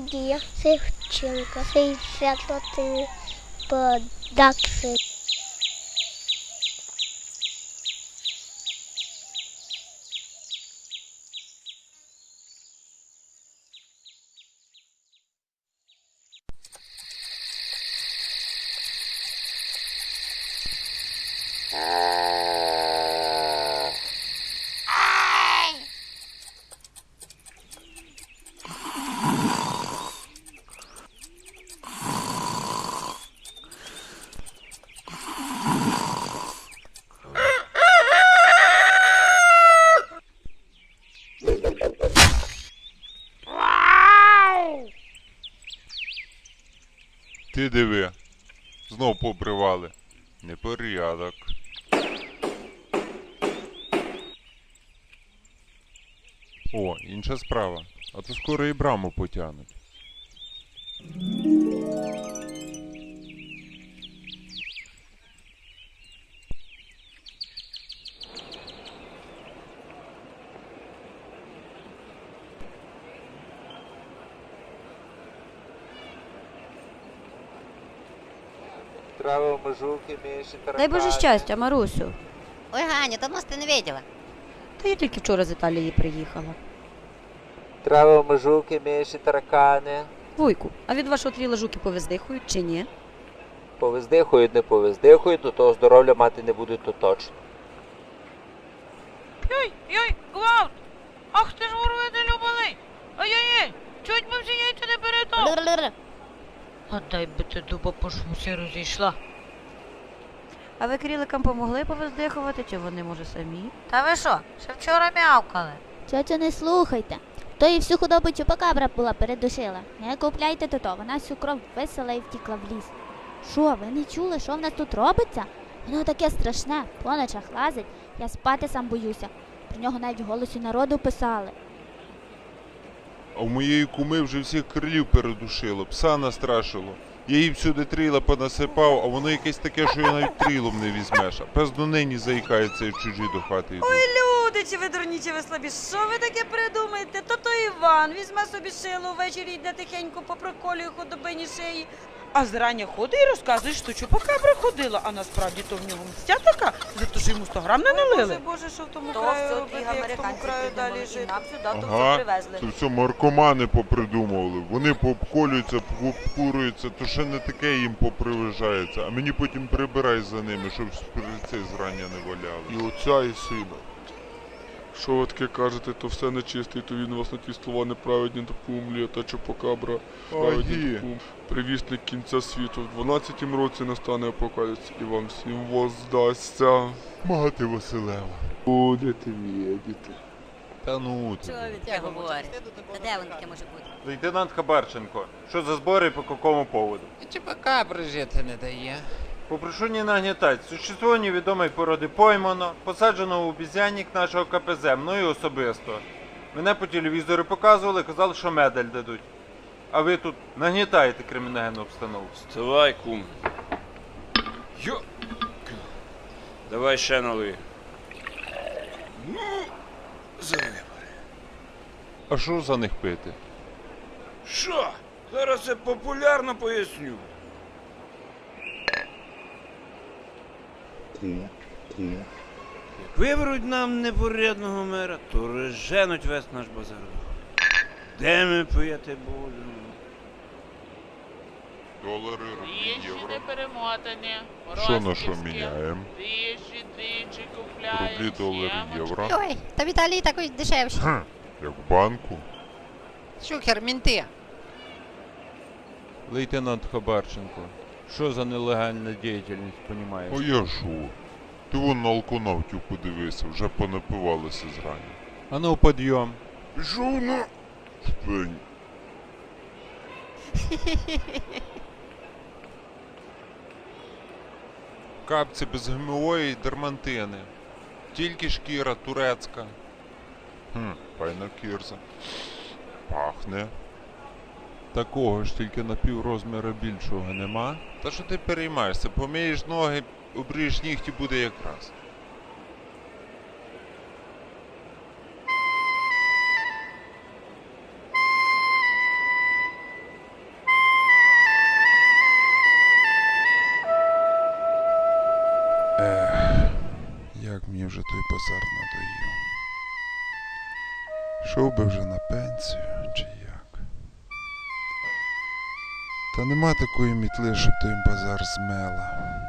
студія, Сивченка, 61 продакція. Ти диви. Знов побривали. Непорядок. О, інша справа. А то скоро і браму потягнуть. Дай Боже щастя, Марусю. Ой, Ганя, давно ти не виділа. Та я тільки вчора з Італії приїхала. Травил мажуки, міші, таракани. Вуйку, а від вашого тріла жуки повиздихують чи ні? Повиздихують, не повиздихують, до того здоров'я мати не будуть, то точно. Йой, йой, гвалт! Ах ти ж ворує любаний! Ай-яй-яй! Чуть би всі яйця не перетав! А дай би ти дуба по шмусі розійшла. А ви кріликам помогли повиздихувати, чи вони, може, самі? Та ви що, ще вчора м'явкали? Тьотю, не слухайте. То і всю худобу чупакабра була передушила. Не купляйте то то, вона всю кров висила і втікла в ліс. Що, ви не чули, що в нас тут робиться? Воно таке страшне, по ночах лазить, я спати сам боюся. Про нього навіть в голосі народу писали. А в моєї куми вже всіх крилів передушило, пса настрашило. Я їй всюди тріла понасипав, а воно якесь таке, що я навіть трілом не візьмеш. А пес до нині заїкається і чужі до хати йде. Люди, чи ви дурні, чи ви слабі, що ви таке придумаєте? То то Іван візьме собі шило, ввечері йде тихенько по попроколює худобині шиї. А зрання ходить і розказує, що чупакабра ходила, а насправді то в нього мстя така, йому 100 грам не налили. Боже, що в тому То краю все робити, як в тому американці краю далі придумали, і жити? нам сюди то Ага. все привезли. Це все маркомани попридумували. Вони пообколюються, пообкурюються, то ще не таке їм попривижається. А мені потім прибирай за ними, щоб шприці зрання не валяли. і отця, і сина. Що ви таке кажете, то все нечисте, то він вас на ті слова неправедні допумлює, та чупакабра праведні допум. Привісник кінця світу. В 12-м році настане апокаліпс, і вам всім воздасться. Мати Василева. Будете відіти. Та ну ти. Чоловіче говорить. Та де воно таке може бути? Лейтенант Хабарченко, що за збори і по якому поводу? Чупакабри жити не дає. Попрошу не нагнітати. Существо невідомої породи поймано, посаджено у обізянник нашого КПЗ, мною особисто. Мене по телевізору показували, казали, що медаль дадуть. А ви тут нагнітаєте кримінальну обстановку. Вставай, кум. Йо. Давай ще налий. Ну, заливай. А що за них пити? Що? Зараз це популярно поясню. Як виберуть нам непорядного мера, то розженуть весь наш базар. Де ми пияти будемо? Долари, рублі, євро. перемотані. Що на що міняємо? Двічі, двічі купляємо. Рублі, долари, євро. Ой, та в Італії також дешевше. Хм, як в банку. Шухер, мінти. Лейтенант Хабарченко, що за нелегальна діяльність, понімаєш? А я шо? Ти вон на алконавтів подивися, вже понапивалися зрані. А ну, підйом. Пішов на спень. Капці без гемової і дермантини. Тільки шкіра турецька. Хм, файна кірза. Пахне такого ж, тільки на піврозміра більшого нема. Та що ти переймаєшся? помієш ноги, обрієш нігті буде якраз. Як мені вже той базар надоїв. Шов би вже на пень. Та нема такої мітли, щоб той базар змела.